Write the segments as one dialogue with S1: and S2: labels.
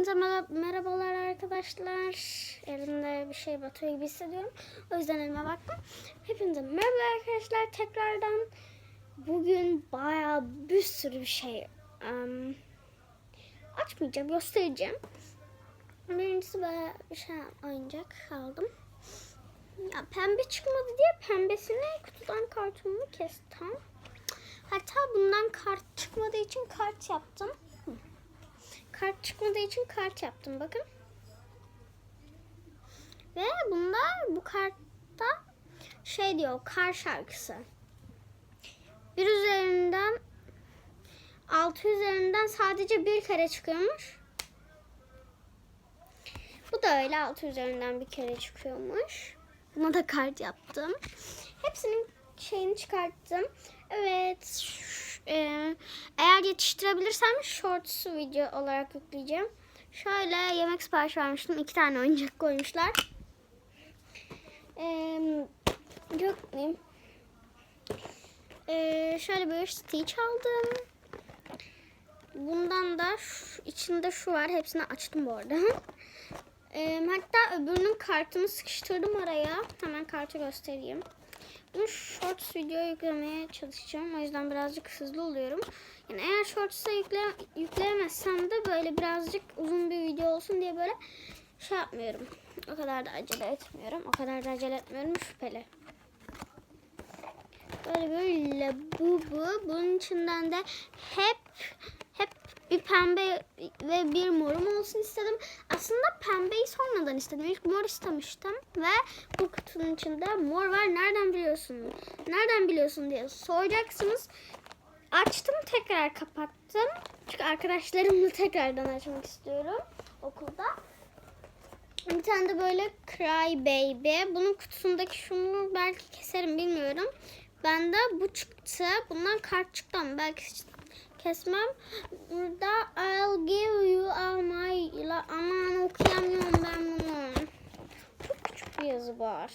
S1: Merhaba- Merhabalar arkadaşlar. Elimde bir şey batıyor gibi hissediyorum. O yüzden elime baktım. Hepinize merhaba arkadaşlar tekrardan. Bugün bayağı bir sürü bir şey em, açmayacağım, göstereceğim. Birincisi böyle bir şey oyuncak aldım. Ya pembe çıkmadı diye pembesini kutudan kartonunu kestim. Hatta bundan kart çıkmadığı için kart yaptım. Kart çıkmadığı için kart yaptım bakın. Ve bunda bu kartta şey diyor kar şarkısı. Bir üzerinden altı üzerinden sadece bir kere çıkıyormuş. Bu da öyle altı üzerinden bir kere çıkıyormuş. Buna da kart yaptım. Hepsinin şeyini çıkarttım. Evet. Ş- e, eğer yetiştirebilirsem shorts video olarak yükleyeceğim. Şöyle yemek sipariş vermiştim. iki tane oyuncak koymuşlar. E, yok muyum? E, şöyle bir Stitch aldım. Bundan da şu, içinde şu var. Hepsini açtım bu arada. E, hatta öbürünün kartını sıkıştırdım araya. Hemen kartı göstereyim. Bunu shorts video yüklemeye çalışacağım. O yüzden birazcık hızlı oluyorum. Yani eğer shorts'a yükle, yükleyemezsem de böyle birazcık uzun bir video olsun diye böyle şey yapmıyorum. O kadar da acele etmiyorum. O kadar da acele etmiyorum şüpheli. Böyle böyle bu bu. Bunun içinden de hep hep bir pembe ve bir morum olsun istedim. Aslında pembeyi sonradan istedim. İlk mor istemiştim ve bu kutunun içinde mor var. Nereden biliyorsun? Nereden biliyorsun diye soracaksınız. Açtım tekrar kapattım. Çünkü arkadaşlarımla tekrardan açmak istiyorum okulda. Bir tane de böyle Cry Baby. Bunun kutusundaki şunu belki keserim bilmiyorum. Bende bu çıktı. Bundan kart çıktı ama belki kesmem. Burada I'll give you all my... Aman okuyamıyorum ben bunu. Çok küçük bir yazı var.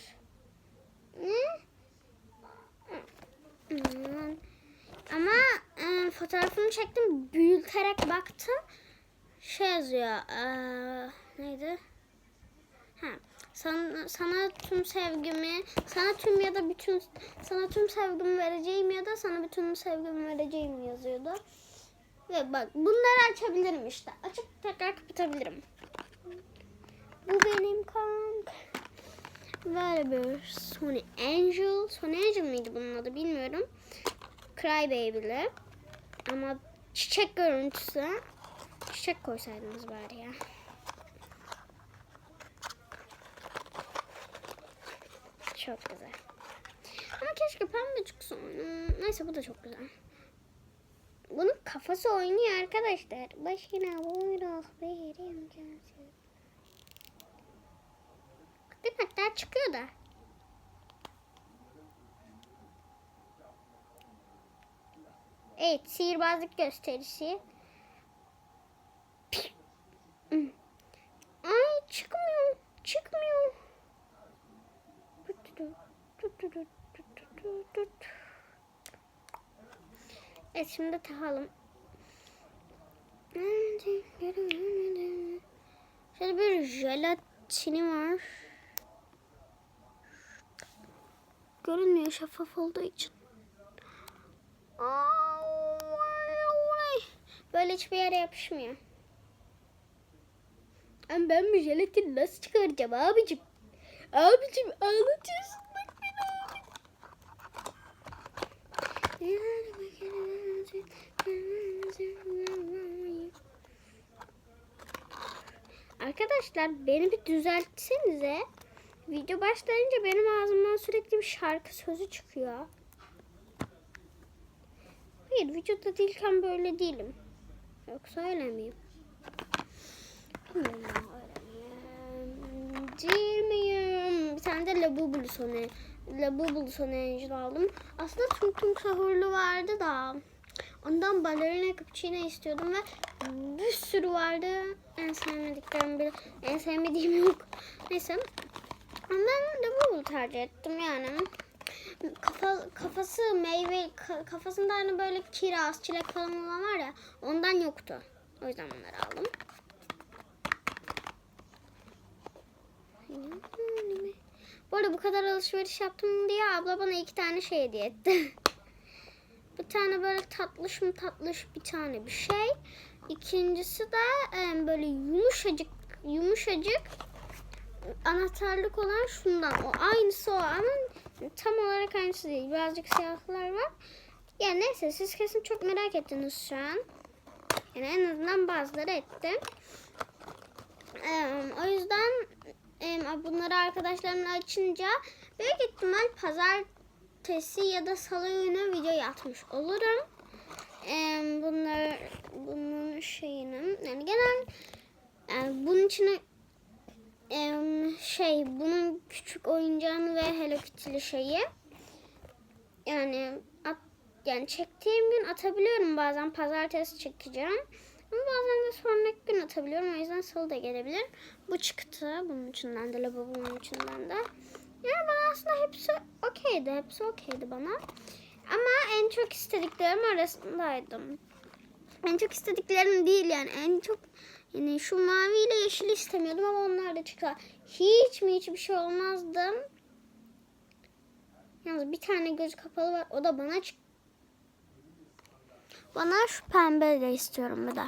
S1: Ama e, fotoğrafını çektim. Büyüterek baktım. Şey yazıyor. eee, neydi? Ha, sana, sana tüm sevgimi, sana tüm ya da bütün, sana tüm sevgimi vereceğim ya da sana bütün sevgimi vereceğim yazıyordu. Ve bak bunları açabilirim işte. Açıp tekrar kapatabilirim. Bu benim kank. Böyle bir Sony Angel. Sony Angel miydi bunun adı bilmiyorum. Cry Baby'li. Ama çiçek görüntüsü. Çiçek koysaydınız bari ya. Çok güzel. Ama keşke pembe çıksa. Hmm, Neyse bu da çok güzel. Bunun kafası oynuyor arkadaşlar. Başına buyruk bir imkansız. Bakın hatta çıkıyor da. Evet sihirbazlık gösterisi. Ay çıkmıyor. Çıkmıyor. Evet şimdi takalım. Şöyle bir jelatini var. Görünmüyor şeffaf olduğu için. Böyle hiçbir yere yapışmıyor. Ama ben bu jelatini nasıl çıkaracağım abicim? Abicim ağlatıyorsun bak beni abi. Arkadaşlar beni bir düzeltsenize. Video başlayınca benim ağzımdan sürekli bir şarkı sözü çıkıyor. Hayır videoda değilken böyle değilim. Yoksa öyle miyim? Bilmiyorum? Değil miyim? Bir tane de Labubu Sony. Labubu Sony Angel aldım. Aslında Tung Tung Sahurlu vardı da. Ondan balerina cappuccino istiyordum ve bir sürü vardı. En sevmediklerim bir, en sevmediğim yok. Neyse. Ben Labubu tercih ettim yani. Kafa, kafası meyve, ka- kafasında hani böyle kiraz, çilek falan olan var ya ondan yoktu. O yüzden bunları aldım. Bu arada bu kadar alışveriş yaptım diye abla bana iki tane şey hediye etti. bir tane böyle tatlış mı tatlış bir tane bir şey. İkincisi de e, böyle yumuşacık yumuşacık anahtarlık olan şundan. O aynısı o ama tam olarak aynısı değil. Birazcık siyahlar var. Yani neyse siz kesin çok merak ettiniz şu an. Yani en azından bazıları etti. Ee, o yüzden bunları arkadaşlarımla açınca büyük ihtimal pazartesi ya da salı günü video atmış olurum. Bunlar bunun şeyini yani genel yani bunun içine e, şey bunun küçük oyuncağını ve Hello Kitty'li şeyi yani at, yani çektiğim gün atabiliyorum bazen pazartesi çekeceğim. Ama bazen de sonraki gün atabiliyorum. O yüzden salı da gelebilir. Bu çıktı. Bunun içinden de lavabonun içinden de. Yani bana aslında hepsi okeydi. Hepsi okeydi bana. Ama en çok istediklerim arasındaydım. En çok istediklerim değil yani. En çok yani şu mavi ile yeşil istemiyordum ama onlar da çıktı. Hiç mi hiçbir şey olmazdı. Yalnız bir tane göz kapalı var. O da bana çıktı. Bana şu pembe de istiyorum bir de.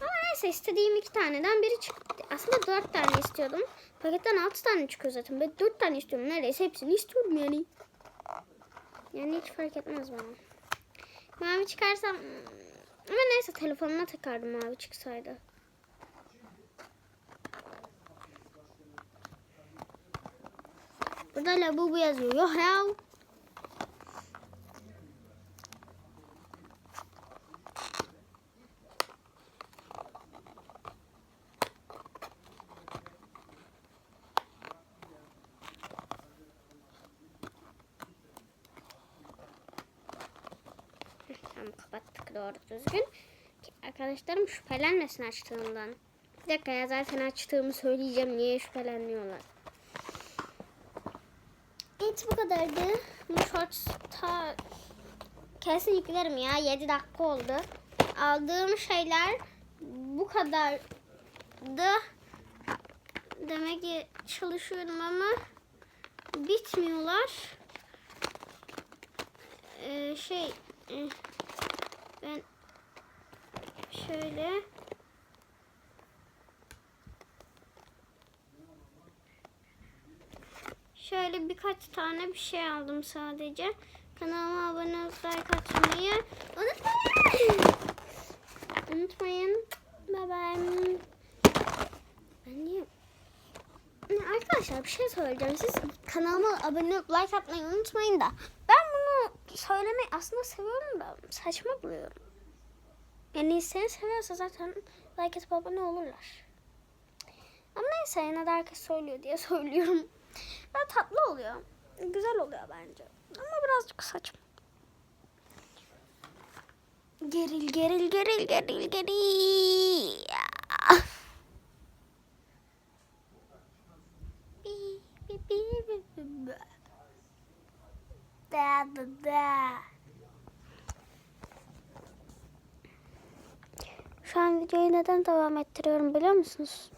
S1: Ama neyse istediğim iki taneden biri çıktı. Aslında dört tane istiyordum. Paketten altı tane çıkıyor zaten. Ben dört tane istiyorum. Neredeyse hepsini istiyorum yani. Yani hiç fark etmez bana. Mavi çıkarsam... Ama neyse telefonuma takardım mavi çıksaydı. Burada labubu yazıyor. Yok ya. Tamam kapattık doğru düzgün. Arkadaşlarım şüphelenmesin açtığımdan. Bir dakika ya zaten açtığımı söyleyeceğim. Niye şüphelenmiyorlar? Evet bu kadardı. Bu shorts ta... Kesin yüklerim ya. 7 dakika oldu. Aldığım şeyler bu kadardı. Demek ki çalışıyorum ama bitmiyorlar. Ee, şey e, ben şöyle şöyle birkaç tane bir şey aldım sadece. Kanalıma abone olup like atmayı unutmayın. Unutmayın. Bye bye. Ben niye? Arkadaşlar bir şey söyleyeceğim. Siz kanalıma abone olup like atmayı unutmayın da. Söylemeyi aslında seviyorum da saçma buluyorum. Yani seni seviyorsa zaten like atıp abone olurlar. Ama neyse yine de herkes söylüyor diye söylüyorum. Ya tatlı oluyor. Güzel oluyor bence. Ama birazcık saçma. Geril geril geril geril geril. Bi, bi, bi, bi, bi, bi. Şu an videoyu neden devam ettiriyorum biliyor musunuz?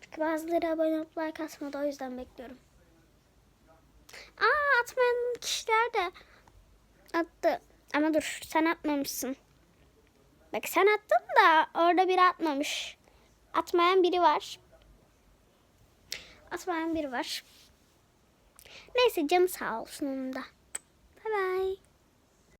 S1: Çünkü bazıları abone olup like atmadı o yüzden bekliyorum. Aa atmayan kişiler de attı. Ama dur sen atmamışsın. Bak sen attın da orada biri atmamış. Atmayan biri var. Atmayan biri var. Neyse canı sağ olsun onun da. Bye bye.